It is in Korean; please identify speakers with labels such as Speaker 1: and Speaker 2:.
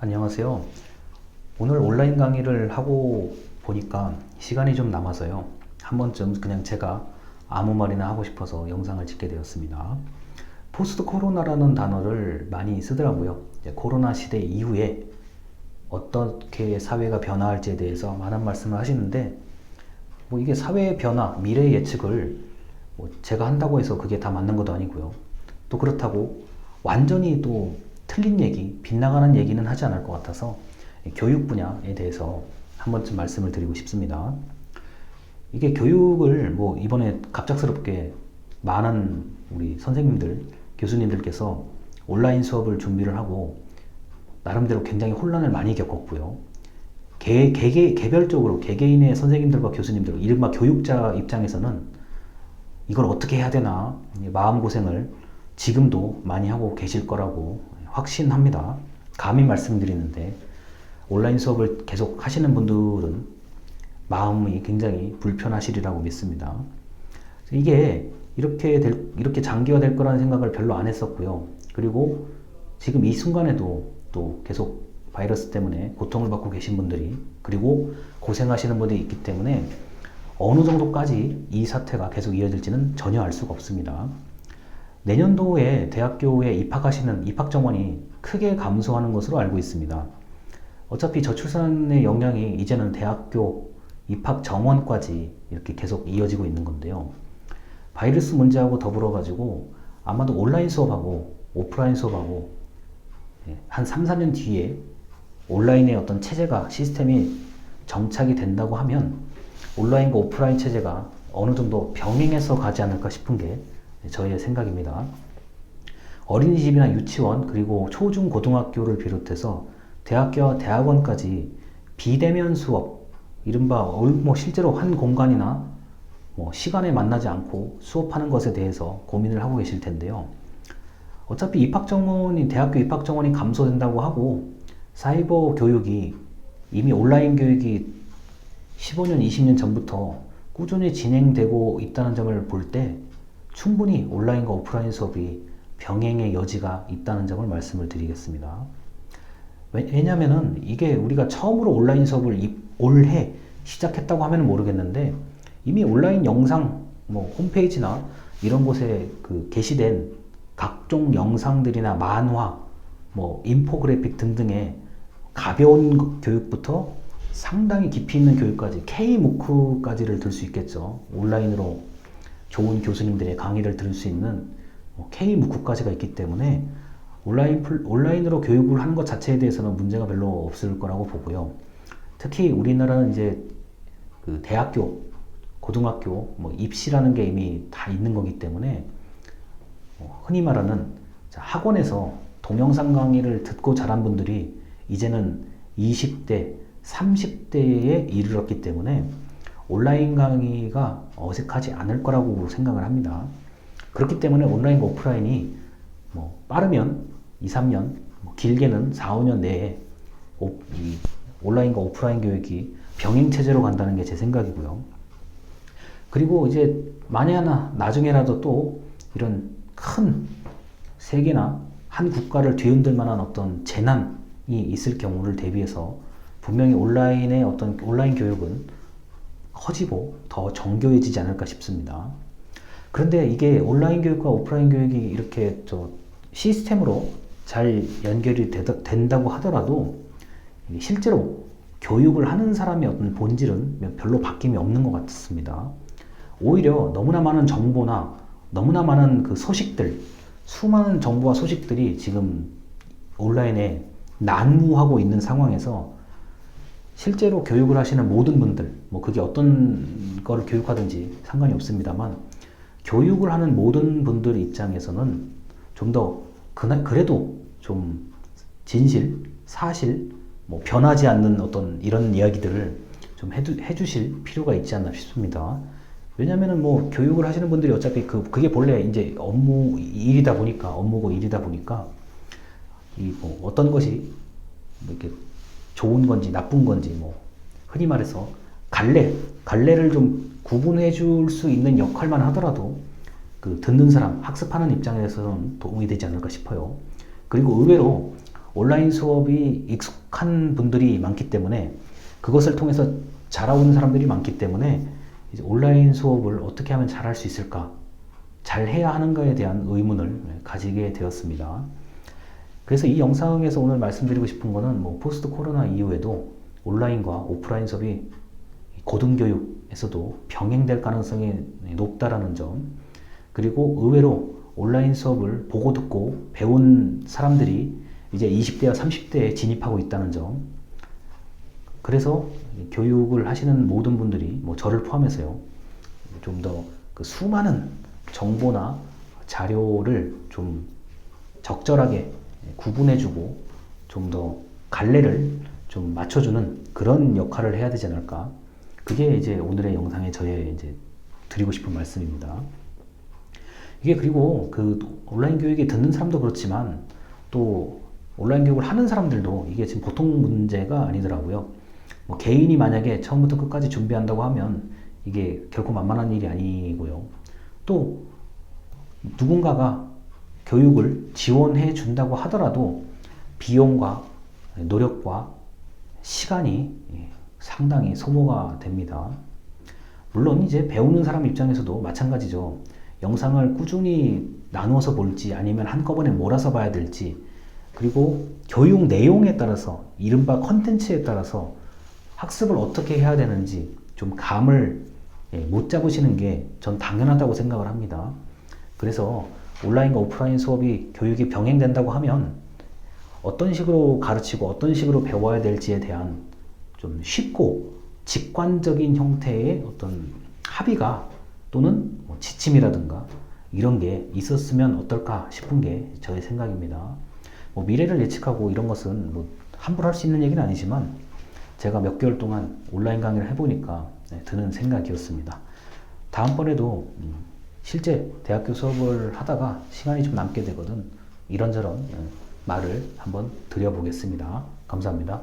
Speaker 1: 안녕하세요. 오늘 온라인 강의를 하고 보니까 시간이 좀 남아서요. 한 번쯤 그냥 제가 아무 말이나 하고 싶어서 영상을 찍게 되었습니다. 포스트 코로나라는 단어를 많이 쓰더라고요. 코로나 시대 이후에 어떻게 사회가 변화할지에 대해서 많은 말씀을 하시는데 뭐 이게 사회의 변화, 미래 예측을 뭐 제가 한다고 해서 그게 다 맞는 것도 아니고요. 또 그렇다고 완전히 또 틀린 얘기, 빗나가는 얘기는 하지 않을 것 같아서 교육 분야에 대해서 한 번쯤 말씀을 드리고 싶습니다. 이게 교육을 뭐 이번에 갑작스럽게 많은 우리 선생님들, 교수님들께서 온라인 수업을 준비를 하고 나름대로 굉장히 혼란을 많이 겪었고요. 개, 개개, 개별적으로 개개인의 선생님들과 교수님들, 이른바 교육자 입장에서는 이걸 어떻게 해야 되나 마음고생을 지금도 많이 하고 계실 거라고 확신합니다. 감히 말씀드리는데 온라인 수업을 계속 하시는 분들은 마음이 굉장히 불편하시리라고 믿습니다. 이게 이렇게 될, 이렇게 장기화될 거라는 생각을 별로 안 했었고요. 그리고 지금 이 순간에도 또 계속 바이러스 때문에 고통을 받고 계신 분들이 그리고 고생하시는 분들이 있기 때문에 어느 정도까지 이 사태가 계속 이어질지는 전혀 알 수가 없습니다. 내년도에 대학교에 입학하시는 입학 정원이 크게 감소하는 것으로 알고 있습니다. 어차피 저출산의 영향이 이제는 대학교 입학 정원까지 이렇게 계속 이어지고 있는 건데요. 바이러스 문제하고 더불어 가지고 아마도 온라인 수업하고 오프라인 수업하고 예, 한 3, 4년 뒤에 온라인의 어떤 체제가 시스템이 정착이 된다고 하면 온라인과 오프라인 체제가 어느 정도 병행해서 가지 않을까 싶은 게 저희의 생각입니다. 어린이집이나 유치원 그리고 초중 고등학교를 비롯해서 대학교와 대학원까지 비대면 수업 이른바 뭐 실제로 한 공간이나 뭐 시간에 만나지 않고 수업하는 것에 대해서 고민을 하고 계실 텐데요. 어차피 입학 정원이 대학교 입학 정원이 감소된다고 하고 사이버 교육이 이미 온라인 교육이 15년, 20년 전부터 꾸준히 진행되고 있다는 점을 볼 때 충분히 온라인과 오프라인 수업이 병행의 여지가 있다는 점을 말씀을 드리겠습니다. 왜냐면은 이게 우리가 처음으로 온라인 수업을 올해 시작했다고 하면 모르겠는데 이미 온라인 영상 뭐 홈페이지나 이런 곳에 그 게시된 각종 영상들이나 만화 뭐 인포그래픽 등등의 가벼운 교육부터 상당히 깊이 있는 교육까지 K-무크까지를 들 수 있겠죠. 온라인으로 좋은 교수님들의 강의를 들을 수 있는 K-무크까지가 있기 때문에 온라인, 온라인으로 교육을 하는 것 자체에 대해서는 문제가 별로 없을 거라고 보고요. 특히 우리나라는 이제 그 대학교, 고등학교, 뭐 입시라는 게 이미 다 있는 거기 때문에 뭐 흔히 말하는 학원에서 동영상 강의를 듣고 자란 분들이 이제는 20대, 30대에 이르렀기 때문에 온라인 강의가 어색하지 않을 거라고 생각을 합니다. 그렇기 때문에 온라인과 오프라인이 뭐 빠르면 2, 3년, 뭐 길게는 4, 5년 내에 오, 온라인과 오프라인 교육이 병행 체제로 간다는 게 제 생각이고요. 그리고 이제 만에 하나 나중에라도 또 이런 큰 세계나 한 국가를 뒤흔들 만한 어떤 재난이 있을 경우를 대비해서 분명히 온라인의 어떤 온라인 교육은 커지고 더 정교해지지 않을까 싶습니다. 그런데 이게 온라인 교육과 오프라인 교육이 이렇게 저 시스템으로 잘 연결이 되다, 된다고 하더라도 실제로 교육을 하는 사람의 어떤 본질은 별로 바뀜이 없는 것 같습니다. 오히려 너무나 많은 정보나 너무나 많은 그 소식들, 수많은 정보와 소식들이 지금 온라인에 난무하고 있는 상황에서 실제로 교육을 하시는 모든 분들, 뭐 그게 어떤 거를 교육하든지 상관이 없습니다만, 교육을 하는 모든 분들 입장에서는 좀 더 그래도 좀 진실, 사실, 뭐 변하지 않는 어떤 이런 이야기들을 좀 해두, 해주실 필요가 있지 않나 싶습니다. 왜냐면은 뭐 교육을 하시는 분들이 어차피 그, 그게 본래 이제 업무 일이다 보니까, 업무고 일이다 보니까, 이 뭐 어떤 것이 뭐 이렇게 좋은 건지 나쁜 건지 뭐 흔히 말해서 갈래, 갈래를 좀 구분해 줄 수 있는 역할만 하더라도 그 듣는 사람, 학습하는 입장에서는 도움이 되지 않을까 싶어요. 그리고 의외로 온라인 수업이 익숙한 분들이 많기 때문에 그것을 통해서 자라오는 사람들이 많기 때문에 이제 온라인 수업을 어떻게 하면 잘할 수 있을까? 잘 해야 하는가에 대한 의문을 가지게 되었습니다. 그래서 이 영상에서 오늘 말씀드리고 싶은 거는 뭐 포스트 코로나 이후에도 온라인과 오프라인 수업이 고등교육에서도 병행될 가능성이 높다라는 점 그리고 의외로 온라인 수업을 보고 듣고 배운 사람들이 이제 20대와 30대에 진입하고 있다는 점. 그래서 교육을 하시는 모든 분들이 뭐 저를 포함해서요 좀 더 그 수많은 정보나 자료를 좀 적절하게 구분해주고 좀 더 갈래를 좀 맞춰주는 그런 역할을 해야 되지 않을까. 그게 이제 오늘의 영상에 저의 이제 드리고 싶은 말씀입니다. 이게 그리고 그 온라인 교육에 듣는 사람도 그렇지만 또 온라인 교육을 하는 사람들도 이게 지금 보통 문제가 아니더라고요. 뭐 개인이 만약에 처음부터 끝까지 준비한다고 하면 이게 결코 만만한 일이 아니고요. 또 누군가가 교육을 지원해 준다고 하더라도 비용과 노력과 시간이 예, 상당히 소모가 됩니다. 물론 이제 배우는 사람 입장에서도 마찬가지죠. 영상을 꾸준히 나누어서 볼지 아니면 한꺼번에 몰아서 봐야 될지 그리고 교육 내용에 따라서 이른바 컨텐츠에 따라서 학습을 어떻게 해야 되는지 좀 감을 예, 못 잡으시는 게 전 당연하다고 생각을 합니다. 그래서 온라인과 오프라인 수업이 교육이 병행된다고 하면 어떤 식으로 가르치고 어떤 식으로 배워야 될지에 대한 좀 쉽고 직관적인 형태의 어떤 합의가 또는 뭐 지침이라든가 이런 게 있었으면 어떨까 싶은 게 저의 생각입니다. 뭐 미래를 예측하고 이런 것은 뭐 함부로 할 수 있는 얘기는 아니지만 제가 몇 개월 동안 온라인 강의를 해보니까 네, 드는 생각이었습니다. 다음번에도 음, 실제 대학교 수업을 하다가 시간이 좀 남게 되거든 이런저런 예, 말을 한번 드려보겠습니다. 감사합니다.